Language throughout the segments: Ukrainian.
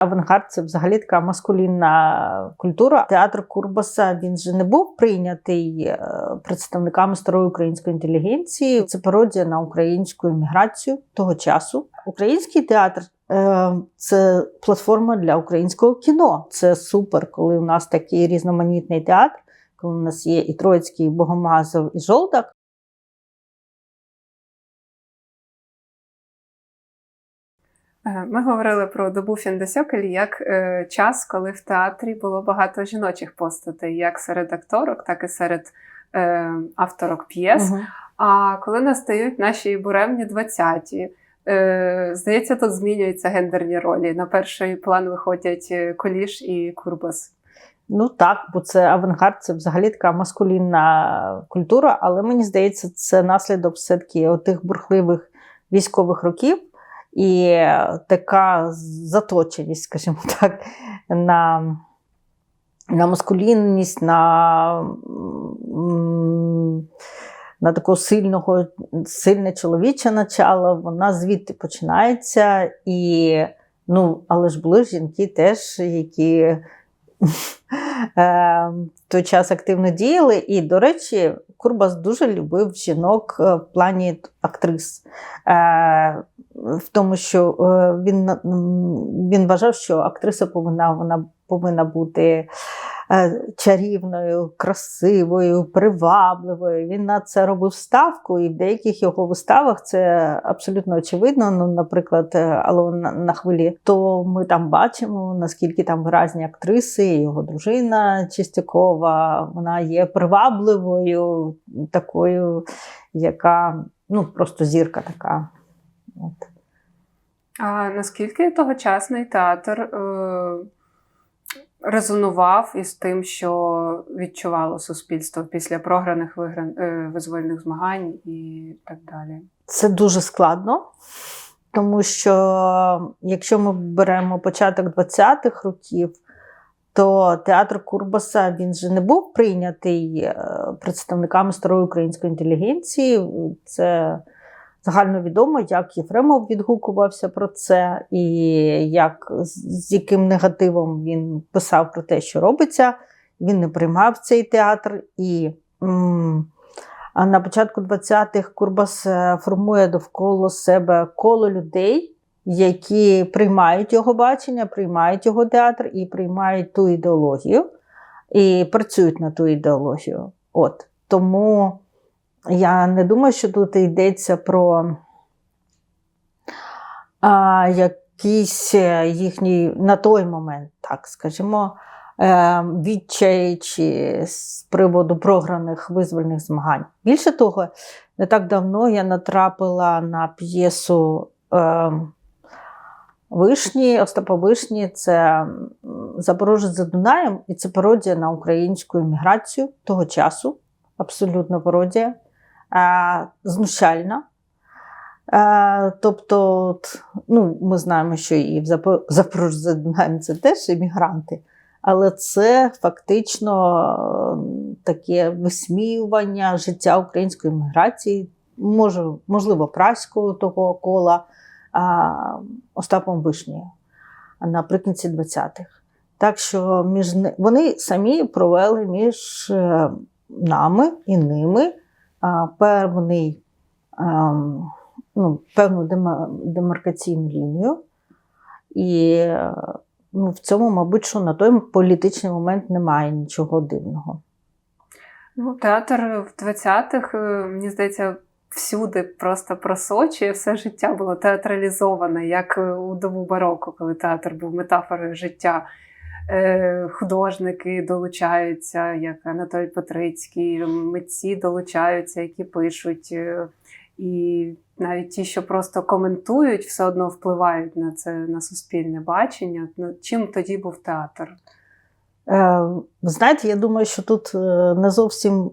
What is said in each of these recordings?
Авангард це взагалі така маскулінна культура. Театр Курбаса він же не був прийнятий е, представниками старої української інтелігенції. Це пародія на українську еміграцію того часу. Український театр е, це платформа для українського кіно. Це супер, коли у нас такий різноманітний театр, коли у нас є і Троїцький, і Богомазов, і Жолдак. Ми говорили про добу Фіндесьокель як е, час, коли в театрі було багато жіночих постатей, як серед акторок, так і серед е, авторок п'єс. Мгм. А коли настають наші буремні 20-ті, е, здається, тут змінюються гендерні ролі. На перший план виходять е, Коліш і Курбас. Ну так, бо це авангард, це взагалі така маскулінна культура, але мені здається, це наслідок все-таки отих бурхливих військових років і така заточеність, скажімо так, на, на маскулінність, на, на такого сильного, сильне чоловіче начало, вона звідти починається. І, ну, але ж були жінки теж, які е, в той час активно діяли. І, до речі, Курбас дуже любив жінок е, в плані актрис. Е, В тому, що е, він, він вважав, що актриса повинна, вона повинна бути чарівною, красивою, привабливою. Він на це робив ставку, і в деяких його виставах це абсолютно очевидно. Ну, наприклад, е, на, на хвилі, то ми там бачимо, наскільки там виразні актриси, його дружина Чистякова, вона є привабливою, такою, яка ну, просто зірка така. От. А наскільки тогочасний театр е, резонував із тим, що відчувало суспільство після програних вигран, е, визвольних змагань і так далі? Це дуже складно, тому що якщо ми беремо початок 20-х років, то театр Курбаса він же не був прийнятий е, представниками старої української інтелігенції. Це загальновідомо, як Єфремов відгукувався про це, і як, з яким негативом він писав про те, що робиться. Він не приймав цей театр. І м, на початку 20-х Курбас е, формує довкола себе коло людей, які приймають його бачення, приймають його театр і приймають ту ідеологію, і працюють на ту ідеологію. От. Тому я не думаю, що тут йдеться про а, якийсь е, їхній на той момент, так скажімо, е, відчай чи з приводу програних визвольних змагань. Більше того, не так давно я натрапила на п'єсу е, Вишні, Остапа Вишні, це Запорожець за Дунаєм, і це пародія на українську еміграцію того часу. Абсолютно пародія, знущальна. Е, тобто, от, ну, ми знаємо, що і в Запо- Запорожжі це теж емігранти, але це фактично е, таке висміювання життя української еміграції, може, можливо, праського того кола а, Остапом Вишні наприкінці 20-х. Так що між ни- вони самі провели між е, нами і ними певний, ну, певну демаркаційну лінію. І ну, в цьому, мабуть, що на той політичний момент немає нічого дивного. Ну, театр в 20-х, е, мені здається, всюди просто просочує, все життя було театралізоване, як е, у добу бароко, коли театр був метафорою життя. Е, Художники долучаються, як Анатолій Петрицький, митці долучаються, які пишуть. е, І навіть ті, що просто коментують, все одно впливають на це на суспільне бачення. Ну, Чим тоді був театр? Е, знаєте, я думаю, що тут не зовсім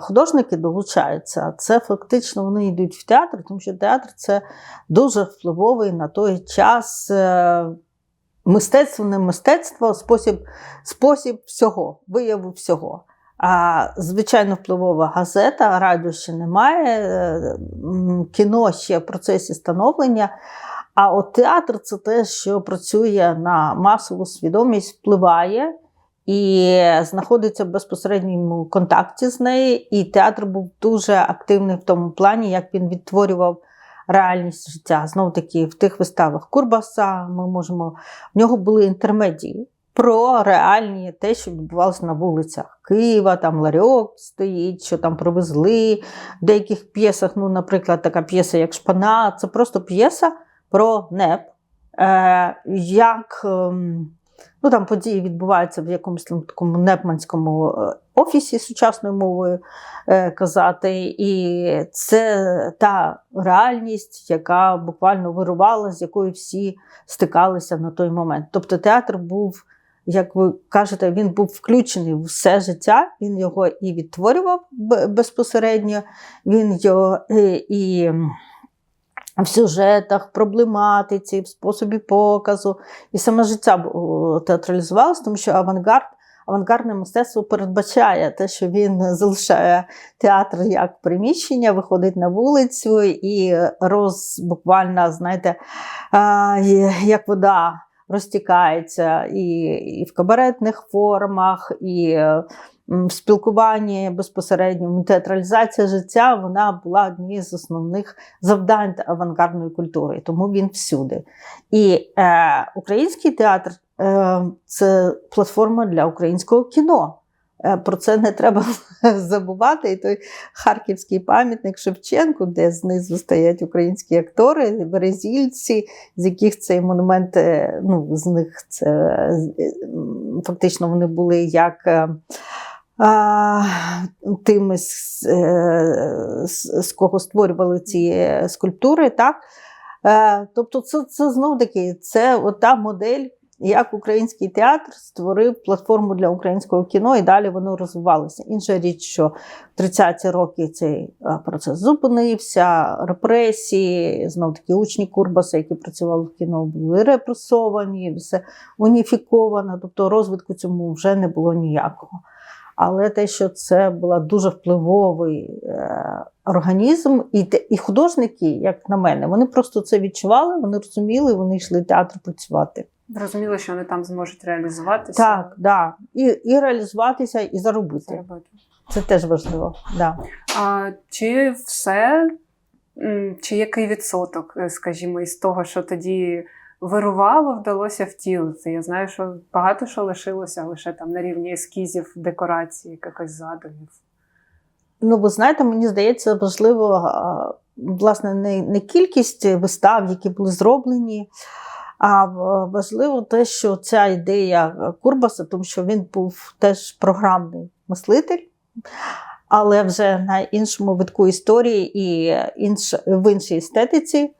художники долучаються. Це фактично вони йдуть в театр, тому що театр це дуже впливовий на той час мистецтво, не мистецтво, спосіб, спосіб всього, вияву всього. А звичайно, впливова газета, радіо ще немає, е, кіно ще в процесі становлення. А от театр це те, що працює на масову свідомість, впливає і знаходиться в безпосередньому контакті з нею. І театр був дуже активний в тому плані, як він відтворював реальність життя. Знову таки, в тих виставах Курбаса ми можемо. В нього були інтермедії про реальні те, що відбувалося на вулицях Києва, там ларьок стоїть, що там привезли. В деяких п'єсах, ну, наприклад, така п'єса, як Шпана, це просто п'єса про НЕП. Е, як ем, ну, там події відбуваються в якомусь такому непманському е, офісі сучасною мовою е, казати. І це та реальність, яка буквально вирувала, з якою всі стикалися на той момент. Тобто театр був, як ви кажете, він був включений в все життя, він його і відтворював безпосередньо, він його е, і. в сюжетах, проблематиці, в способі показу. І саме життя театралізувалося, тому що авангард, авангардне мистецтво передбачає те, що він залишає театр як приміщення, виходить на вулицю і роз буквально, знаєте, як вода розтікається і, і в кабаретних формах, і в спілкуванні безпосередньо. Театралізація життя вона була однією з основних завдань авангардної культури, тому він всюди. І е, український театр це платформа для українського кіно. Е, Про це не треба забувати. І той харківський пам'ятник Шевченку, де знизу стоять українські актори, березільці, з яких цей монумент, е, ну, з них це е, фактично вони були як. е, а, тими, з, е, з, з кого створювали ці е, скульптури. Так? Е, Тобто, це, це знов таки це та модель, як український театр створив платформу для українського кіно, і далі воно розвивалося. Інша річ, що в 30-ті роки цей е, процес зупинився, репресії, знов таки учні Курбаса, які працювали в кіно, були репресовані, все уніфіковано, тобто розвитку цьому вже не було ніякого. Але те, що це була дуже впливовий е, організм, і, те, і художники, як на мене, вони просто це відчували, вони розуміли, вони йшли в театр працювати. Зрозуміло, що вони там зможуть реалізуватися. Так, да. і, і реалізуватися, і заробити. заробити. Це теж важливо. Да. А чи все, чи який відсоток, е, скажімо, із того, що тоді вирувало, вдалося втілити? Я знаю, що багато що лишилося лише там на рівні ескізів, декорацій, якихось задумів. Ну, ви знаєте, мені здається, важливо власне не, не кількість вистав, які були зроблені, а важливо те, що ця ідея Курбаса, тому що він був теж програмний мислитель, але вже на іншому витку історії і інш, в іншій естетиці.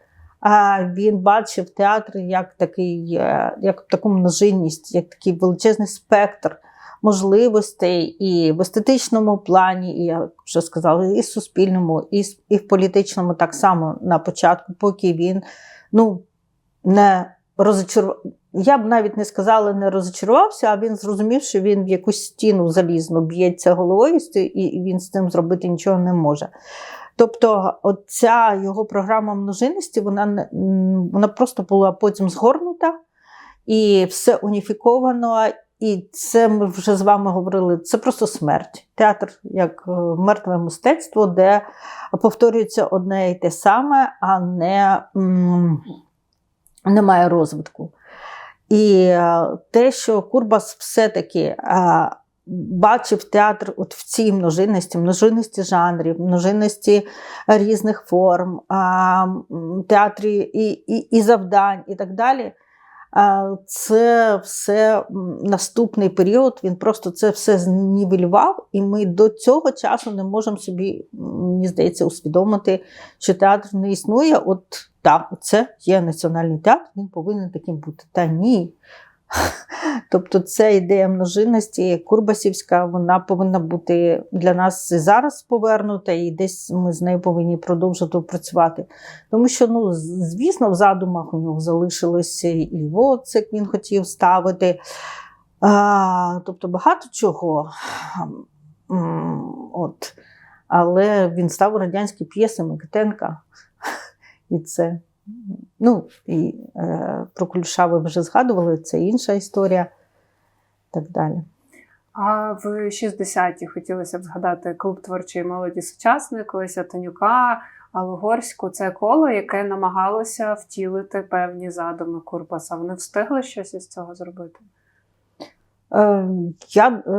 Він бачив театр як такий, е, як таку множинність, як такий величезний спектр можливостей і в естетичному плані, і я вже сказала, і в суспільному, і, і в політичному так само на початку, поки він ну, не розочарував. Я б навіть не сказала, не розочарувався, а він зрозумів, що він в якусь стіну залізно б'ється головою і він з цим зробити нічого не може. Тобто, ця його програма множинності, вона, вона просто була потім згорнута і все уніфіковано. І це ми вже з вами говорили. Це просто смерть. Театр як е, мертве мистецтво, де повторюється одне і те саме, а не м, немає розвитку. І е, те, що Курбас все-таки е, бачив театр от в цій множинності, множинності жанрів, множинності різних форм, а, театрі і, і, і завдань, і так далі. Це все наступний період, він просто це все знівелював, і ми до цього часу не можемо собі, мені здається, усвідомити, що театр не існує. От так, це є національний театр, він повинен таким бути. Та ні. Тобто ця ідея множинності Курбасівська, вона повинна бути для нас і зараз повернута, і десь ми з нею повинні продовжувати працювати. Тому що, ну, звісно, в задумах у нього залишилося і Воцик він хотів ставити. А, тобто багато чого. От. Але він став радянські п'єси Микитенка. І це Ну, і е, про Куліша ви вже згадували, це інша історія. Так далі. А в 60-ті хотілося б згадати клуб творчої молоді сучасник, Леся Тонюка, Алугорську. Це коло, яке намагалося втілити певні задуми Курбаса. Вони встигли щось із цього зробити? Е, Я е,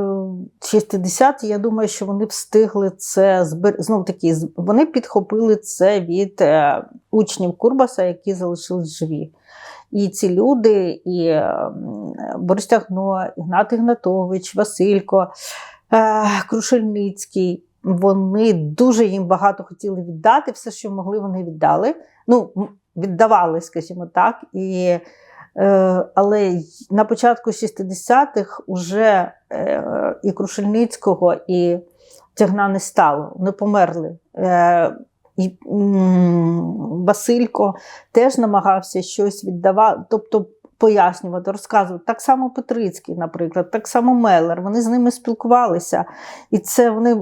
60-ті, я думаю, що вони встигли це знов таки, вони підхопили це від е, учнів Курбаса, які залишились живі. І ці люди, і е, Борис Тягно, Ігнат Ігнатович, Василько, е, Крушельницький. Вони дуже їм багато хотіли віддати, все, що могли, вони віддали. Ну, віддавали, скажімо так. І Е, Але на початку 60-х уже е, і Крушельницького, і Тягна не стало, вони померли. Е, І Василько теж намагався щось віддавати, тобто пояснювати, розказувати. Так само Петрицький, наприклад, так само Меллер. Вони з ними спілкувалися. І це вони е,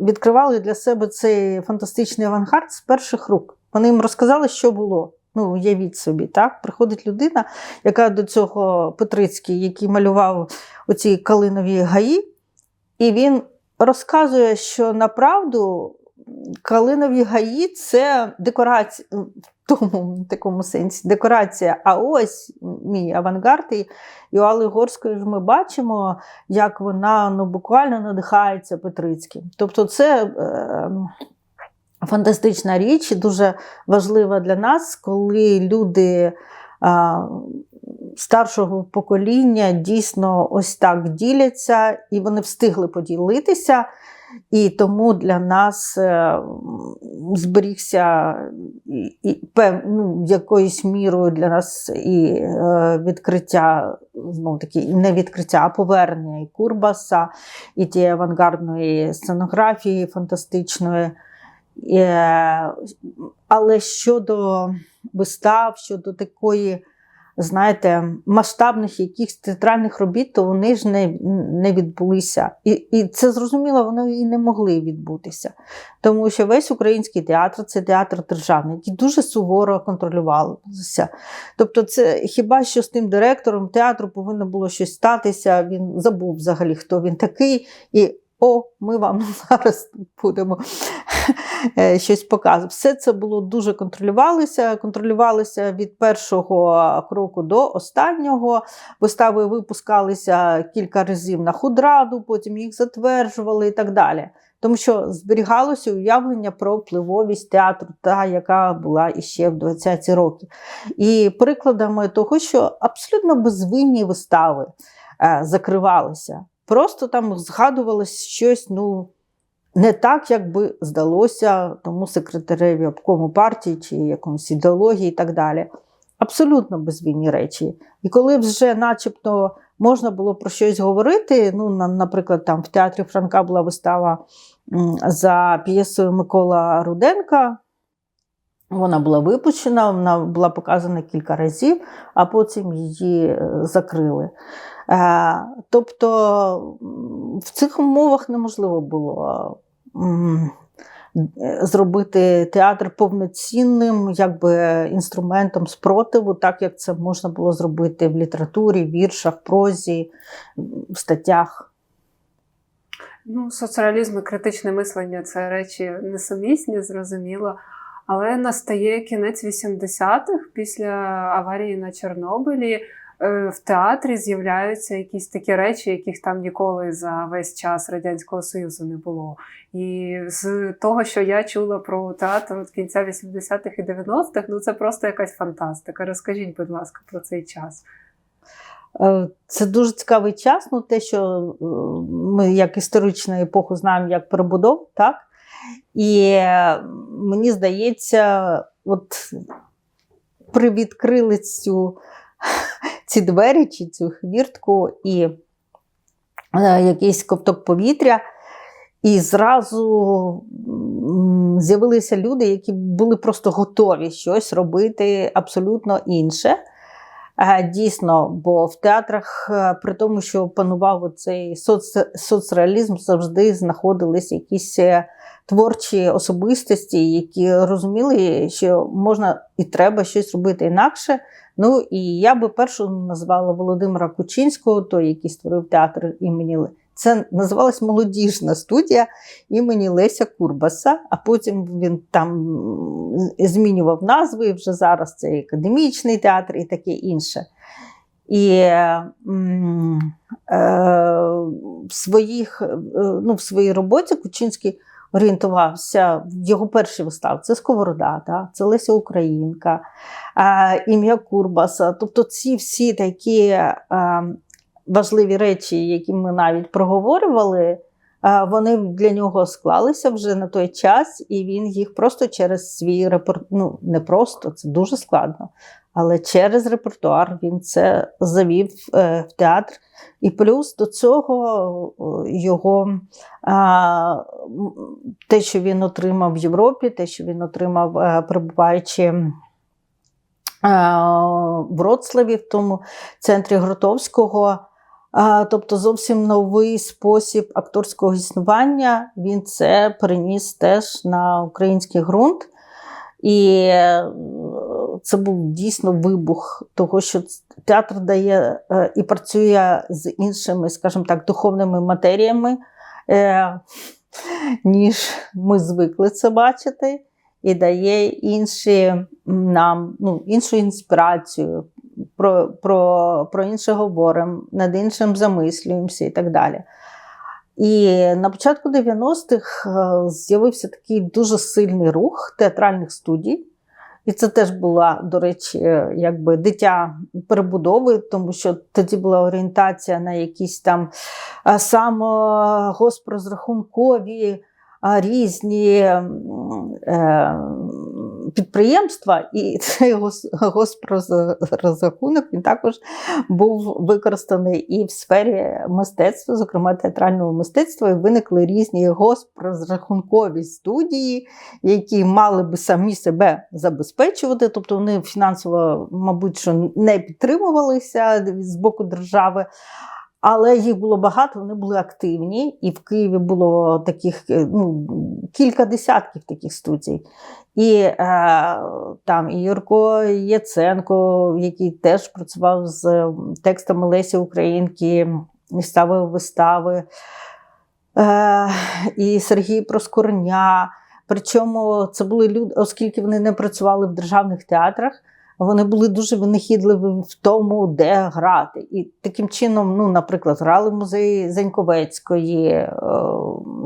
відкривали для себе цей фантастичний авангард з перших рук. Вони їм розказали, що було. Ну, уявіть собі, так? Приходить людина, яка до цього Петрицький, який малював оці калинові гаї, і він розказує, що направду калинові гаї це декорація в тому такому сенсі, декорація. А ось мій авангард. І, Алли Горської ж ми бачимо, як вона ну, буквально надихається Петрицьким. Тобто, це. Е, Фантастична річ дуже важлива для нас, коли люди старшого покоління дійсно ось так діляться, і вони встигли поділитися. І тому для нас е, зберігся і, ну, якоюсь мірою для нас і е, відкриття, знову таки, не відкриття, а повернення і Курбаса, і тієї авангардної сценографії фантастичної. Е, Але щодо вистав, щодо такої, знаєте, масштабних якихось театральних робіт, то вони ж не, не відбулися. І, і це зрозуміло, вони і не могли відбутися. Тому що весь український театр це театр державний, який дуже суворо контролювався. Тобто, це хіба що з тим директором театру повинно було щось статися, він забув взагалі, хто він такий. І о, ми вам зараз будемо е, щось показувати. Все це було дуже контролювалося, контролювалося від першого кроку до останнього. Вистави випускалися кілька разів на худраду, потім їх затверджували і так далі. Тому що зберігалося уявлення про впливовість театру, та яка була іще в 20-ті роки. І прикладами того, що абсолютно безвинні вистави е, закривалися. Просто там згадувалось щось, ну, не так, як би здалося тому секретареві обкому партії чи якомусь ідеології і так далі. Абсолютно безвинні речі. І коли вже, начебто, можна було про щось говорити, ну, наприклад, там в театрі Франка була вистава за п'єсою Микола Руденка. Вона була випущена, вона була показана кілька разів, а потім її е, закрили. Е, Тобто в цих умовах неможливо було зробити театр повноцінним якби, інструментом спротиву, так як це можна було зробити в літературі, віршах, прозі, в статтях. Ну, соцреалізм і критичне мислення це речі несумісні, зрозуміло. Але настає кінець 80-х після аварії на Чорнобилі. Е, В театрі з'являються якісь такі речі, яких там ніколи за весь час Радянського Союзу не було. І з того, що я чула про театр от кінця 80-х і 90-х, ну це просто якась фантастика. Розкажіть, будь ласка, про цей час. Е, Це дуже цікавий час, ну те, що е, ми як історичну епоху знаємо як перебудов, так? І мені здається, от привідкрили цю, ці двері чи цю хвіртку і е, якийсь ковток повітря. І зразу з'явилися люди, які були просто готові щось робити абсолютно інше. Е, Дійсно, бо в театрах, е, при тому, що панував цей соц, соцреалізм, завжди знаходились якісь творчі особистості, які розуміли, що можна і треба щось робити інакше. Ну і я би першу назвала Володимира Кучинського, той, який створив театр імені Ле- це називалась молодіжна студія імені Леся Курбаса, а потім він там змінював назви. і Вже зараз це академічний театр і таке інше. І м, е, в, своїх, е, ну, в своїй роботі Кучинський орієнтувався в його перші вистави. Це Сковорода, та? це Леся Українка, ім'я Курбаса. Тобто ці всі такі важливі речі, які ми навіть проговорювали, вони для нього склалися вже на той час, і він їх просто через свій репертуар, ну не просто, це дуже складно, але через репертуар він це завів е, в театр. І плюс до цього його те, що він отримав в Європі, те, що він отримав, е, перебуваючи в Вроцлаві, в тому центрі Гротовського. Тобто зовсім новий спосіб акторського існування. Він це переніс теж на український ґрунт. І це був дійсно вибух того, що театр дає е, і працює з іншими, скажімо так, духовними матеріями, е, ніж ми звикли це бачити, і дає інші нам ну, іншу інспірацію, про, про, про інше говоримо, над іншим замислюємося і так далі. І на початку 90-х е, з'явився такий дуже сильний рух театральних студій. І це теж була, до речі, е, якби дитя перебудови, тому що тоді була орієнтація на якісь там самогоспрозрахункові різні е, підприємства, і цей гос- госпрозрахунок він також був використаний і в сфері мистецтва, зокрема театрального мистецтва, і виникли різні госпрозрахункові студії, які мали би самі себе забезпечувати, тобто вони фінансово, мабуть, що не підтримувалися з боку держави. Але їх було багато, вони були активні, і в Києві було таких е, ну, кілька десятків таких студій. І е, там і Юрко Яценко, який теж працював з текстами Лесі Українки, і ставив вистави, е, і Сергій Проскурня. Причому це були люди, оскільки вони не працювали в державних театрах, вони були дуже винахідливі в тому, де грати. І таким чином, ну, наприклад, грали музеї Зеньковецької, е,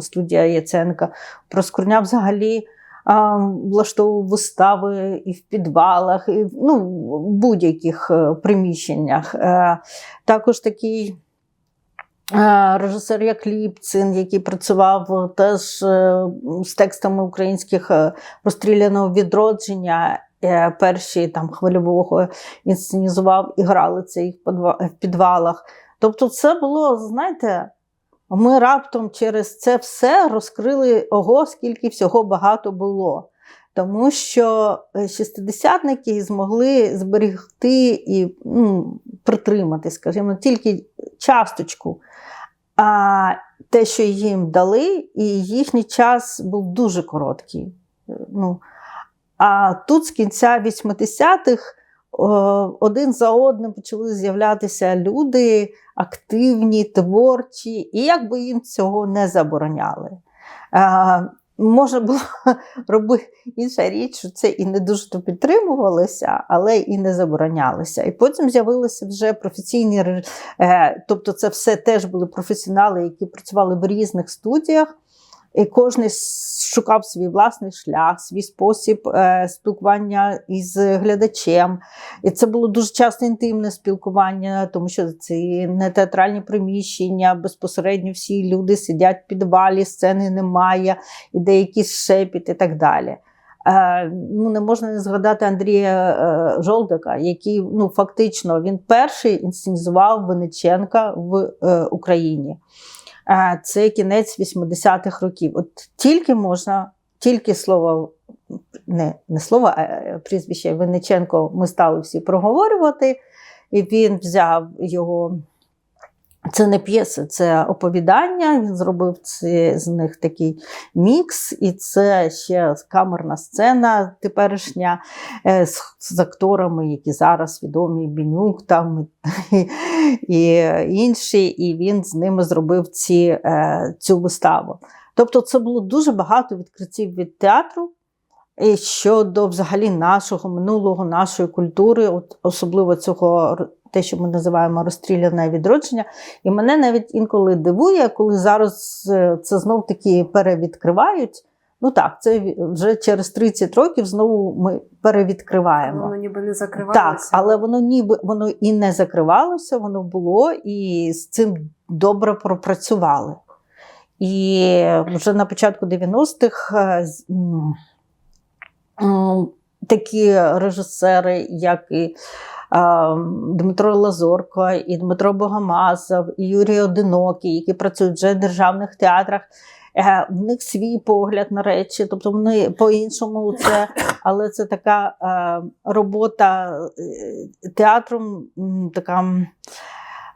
студія Яценка, Проскурня взагалі влаштовував вистави і в підвалах, і ну, в будь-яких е, приміщеннях. Е, Також такий. Режисер як Ліпцин, який працював теж з текстами українських розстріляного відродження, перші там хвильового інсценізував і грали це їх в підвалах. Тобто, це було, знаєте, ми раптом через це все розкрили ого, скільки всього багато було. Тому що е, шістидесятники змогли зберегти і ну, притримати, скажімо, тільки часточку. А те, що їм дали, і їхній час був дуже короткий. Е, Ну, а тут з кінця 80-х один за одним почали з'являтися люди активні, творчі, і як би їм цього не забороняли. Можна було робити інша річ, що це і не дуже то підтримувалося, але і не заборонялося. І потім з'явилися вже професійні, е, тобто це все теж були професіонали, які працювали в різних студіях. І кожен шукав свій власний шлях, свій спосіб е, спілкування із глядачем. І це було дуже часто інтимне спілкування, тому що це не театральні приміщення, безпосередньо всі люди сидять в підвалі, сцени немає, іде якийсь шепіт і так далі. Е, ну, не можна не згадати Андрія е, Жолдика, який ну, фактично він перший інсценізував Вениченка в Україні. Е, Це кінець 80-х років. От тільки можна, тільки слово, не, не слово, а е, прізвище Винниченко ми стали всі проговорювати. і він взяв його. Це не п'єси, це оповідання. Він зробив це, з них такий мікс, і це ще камерна сцена теперішня е, з, з акторами, які зараз відомі Бінюк там і, і інші. І він з ними зробив ці, е, цю виставу. Тобто, це було дуже багато відкриттів від театру. І щодо взагалі нашого минулого, нашої культури, от особливо цього те, що ми називаємо розстріляне відродження. І мене навіть інколи дивує, коли зараз е, це знов таки перевідкривають. Ну так, це вже через 30 років знову ми перевідкриваємо. Воно ніби не закривалося. Так, але воно ніби воно і не закривалося, воно було, і з цим добре пропрацювали. І вже на початку 90-х е, такі режисери, як і Дмитро Лазорко, і Дмитро Богомазов, і Юрій Одинокий, які працюють вже в державних театрах. е, В них свій погляд на речі, тобто вони по-іншому це, але це така е, робота е, театром, така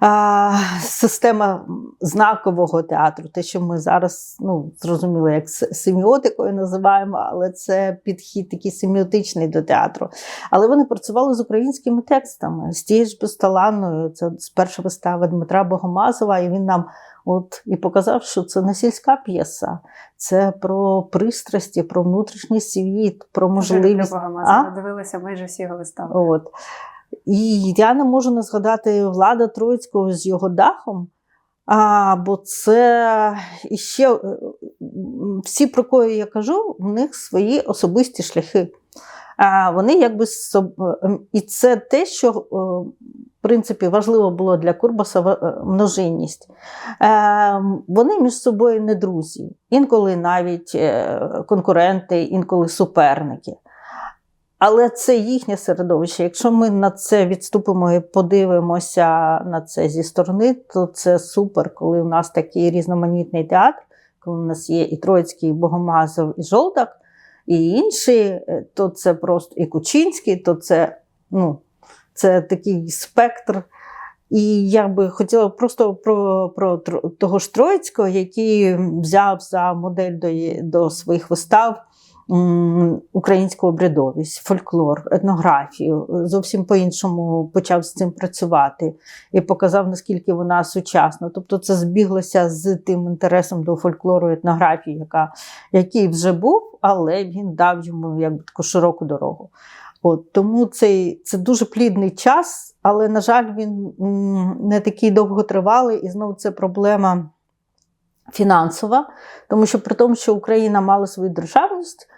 а, система знакового театру, те, що ми зараз ну, зрозуміли, як семіотикою називаємо, але це підхід такий семіотичний до театру. Але вони працювали з українськими текстами, з тією ж безталанною. Це з перша вистава Дмитра Богомазова, і він нам от і показав, що це не сільська п'єса, це про пристрасті, про внутрішній світ, про можливість. Богомазова дивилася майже всі його вистави. От. І я не можу не згадати Влада Троїцького з його дахом. А, бо це іще е, всі, про кої я кажу, в них свої особисті шляхи. А, вони якби ем, І це те, що е, в принципі важливо було для Курбаса е, множинність. Вони між собою не друзі, інколи навіть конкуренти, інколи суперники. Але це їхнє середовище. Якщо ми на це відступимо і подивимося на це зі сторони, то це супер, коли у нас такий різноманітний театр, коли у нас є і Троїцький, і Богомазов, і Жолдак, і інші, е, то це просто і Кучинський, то це, ну, це такий спектр. І я би хотіла просто про, про того ж Троїцького, який взяв за модель до, до своїх вистав українську обрядовість, фольклор, етнографію. Зовсім по-іншому почав з цим працювати і показав, наскільки вона сучасна. Тобто це збіглося з тим інтересом до фольклору етнографії, яка, який вже був, але він дав йому якби таку широку дорогу. От, тому цей, це дуже плідний час, але, на жаль, він не такий довготривалий, і знову це проблема фінансова, тому що при тому, що Україна мала свою державність,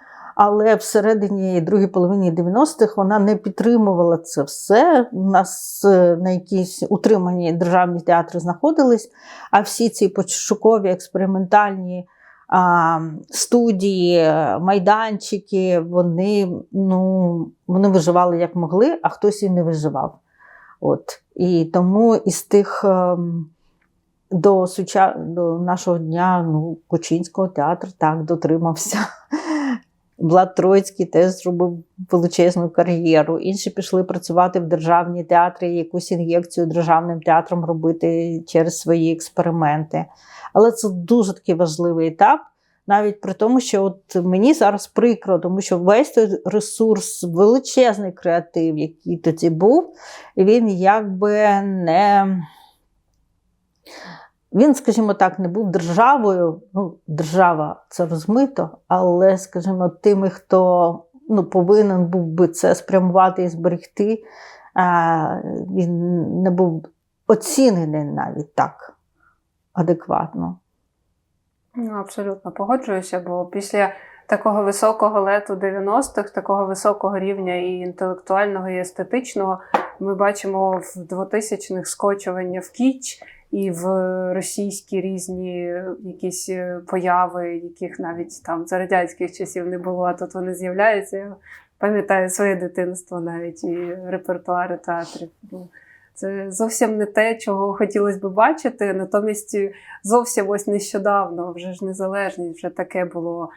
але всередині другій половині 90-х вона не підтримувала це все. У нас е, на якісь утримані державні театри знаходились, а всі ці пошукові експериментальні а, студії, е, майданчики, вони, ну, вони виживали як могли, а хтось і не виживав. От. І тому із тих. ем, до, суча... до нашого дня ну, Кучинського театру так дотримався. Влад Троїцький теж зробив величезну кар'єру. Інші пішли працювати в державні театри, якусь ін'єкцію державним театром робити через свої експерименти. Але це дуже такий важливий етап, навіть при тому, що от мені зараз прикро, тому що весь той ресурс, величезний креатив, який тоді був, він якби не. Він, скажімо так, не був державою. Ну, держава це розмито, але, скажімо, тими, хто ну, повинен був би це спрямувати і зберегти, він не був оцінений навіть так адекватно. Ну, абсолютно погоджуюся, бо після такого високого лету 90-х, такого високого рівня і інтелектуального, і естетичного, ми бачимо в 2000-х скочування в кіч і в російські різні якісь е, появи, яких навіть там за радянських часів не було, а тут вони з'являються. Я пам'ятаю своє дитинство навіть і репертуари театрів. Це зовсім не те, чого хотілося б бачити. Натомість зовсім ось нещодавно, вже ж незалежність, вже таке було.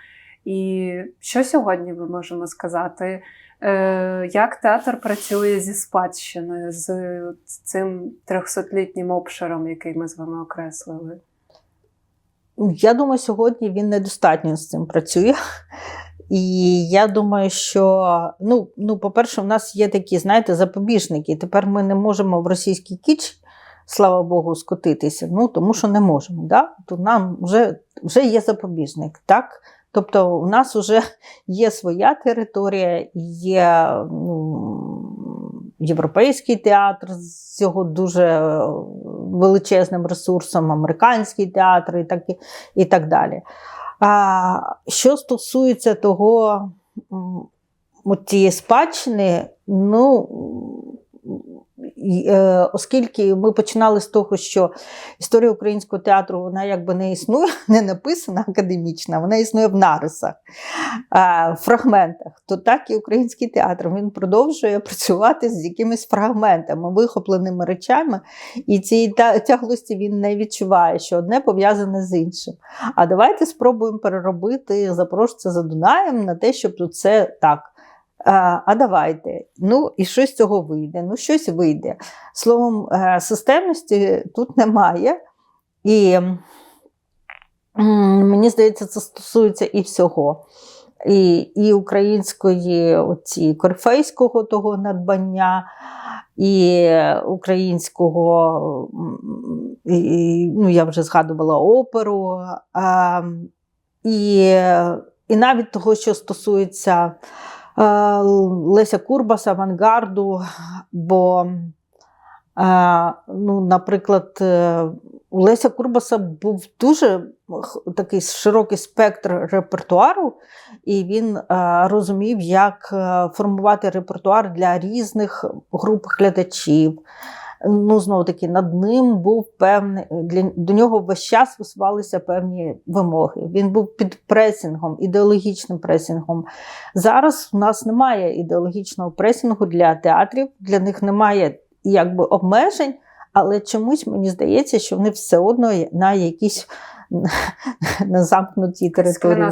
І що сьогодні ми можемо сказати? Е, Як театр працює зі спадщиною, з цим трьохсотлітнім обширом, який ми з вами окреслили? Я думаю, сьогодні він недостатньо з цим працює. І я думаю, що ну, ну, по-перше, у нас є такі, знаєте, запобіжники. Тепер ми не можемо в російський кіч, слава Богу, скотитися. Ну, тому що не можемо. Да? Тут нам вже, вже є запобіжник. так? Тобто, у нас вже є своя територія, є ну, європейський театр з його дуже величезним ресурсом, американський театр і так, і так далі. А що стосується того, цієї спадщини, ну, е, оскільки ми починали з того, що історія українського театру вона якби не існує, не написана академічна, вона існує в нарисах, е, в фрагментах, то так і український театр він продовжує працювати з якимись фрагментами, вихопленими речами, і цієї тяглості він не відчуває, що одне пов'язане з іншим. А давайте спробуємо переробити запорожця за Дунаєм на те, щоб це так. А, а давайте. Ну, і щось цього вийде. Ну, щось вийде. Словом, е, системності тут немає. І мені здається, це стосується і всього. І, і української, оці, корифейського того надбання, і українського, і, ну, я вже згадувала оперу, а, і, і навіть того, що стосується е, Леся Курбас, авангарду, бо, е, ну, наприклад, е, у Леся Курбаса був дуже такий широкий спектр репертуару, і він е, розумів, як е, формувати репертуар для різних груп глядачів. Ну, знову таки, над ним був певний, для, до нього весь час висувалися певні вимоги. Він був під пресінгом, ідеологічним пресінгом. Зараз у нас немає ідеологічного пресінгу для театрів, для них немає якби обмежень, але чомусь мені здається, що вони все одно на якійсь на замкнутій території. Стеля,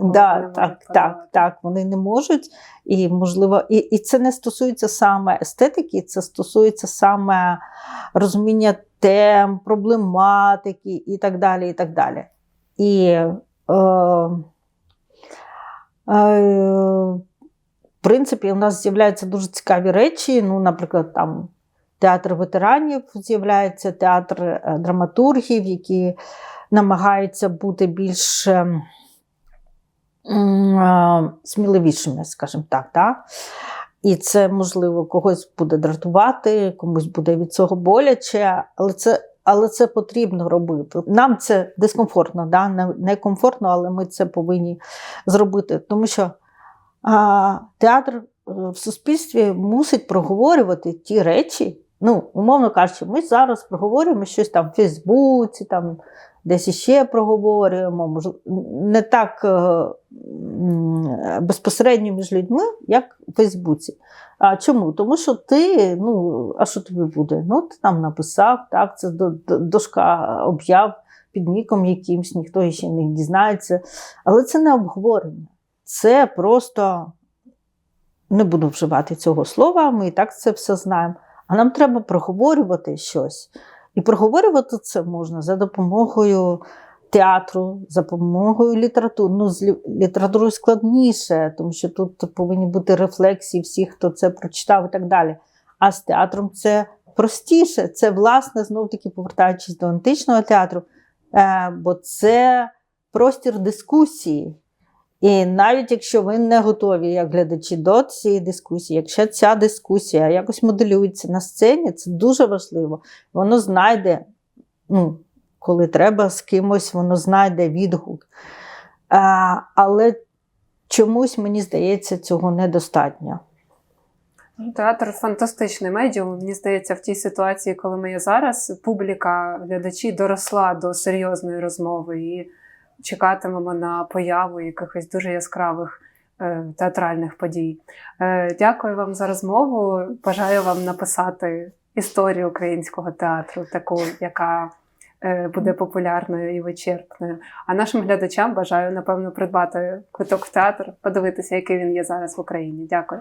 Да, не так, так, так, вони не можуть. І, можливо, і, і це не стосується саме естетики, це стосується саме розуміння тем, проблематики і так далі. І так далі. І е, е, в принципі, у нас з'являються дуже цікаві речі. Ну, наприклад, там театр ветеранів з'являється, театр е, драматургів, які намагаються бути більш ем, е, сміливішими, скажімо так. Да? І це, можливо, когось буде дратувати, комусь буде від цього боляче, але це, але це потрібно робити. Нам це дискомфортно, да? не- некомфортно, але ми це повинні зробити. Тому що а, театр е, в суспільстві мусить проговорювати ті речі. Ну, умовно кажучи, ми зараз проговорюємо щось там в Фейсбуці, там десь іще проговорюємо, можливо, не так е, безпосередньо між людьми, як в Фейсбуці. А чому? Тому що ти, ну, а що тобі буде? Ну, ти там написав, так, це до- до- дошка об'яв під ніком якимсь, ніхто ще не дізнається. Але це не обговорення. Це просто не буду вживати цього слова, ми і так це все знаємо. А нам треба проговорювати щось. І проговорювати це можна за допомогою театру, за допомогою літератури. Ну, з лі- літературою складніше, тому що тут повинні бути рефлексії всіх, хто це прочитав і так далі. А з театром це простіше. Це, власне, знов таки повертаючись до античного театру, е, бо це простір дискусії. І навіть якщо ви не готові, як глядачі, до цієї дискусії, якщо ця дискусія якось моделюється на сцені, це дуже важливо. Воно знайде, ну, коли треба з кимось, воно знайде відгук. А, але чомусь, мені здається, цього недостатньо. Ну, Театр фантастичний медіум. Мені здається, в тій ситуації, коли ми є зараз, публіка, глядачі доросла до серйозної розмови і чекатимемо на появу якихось дуже яскравих е, театральних подій. Е, дякую вам за розмову. Бажаю вам написати історію українського театру, таку, яка е, буде популярною і вичерпною. А нашим глядачам бажаю, напевно, придбати квиток в театр, подивитися, який він є зараз в Україні. Дякую.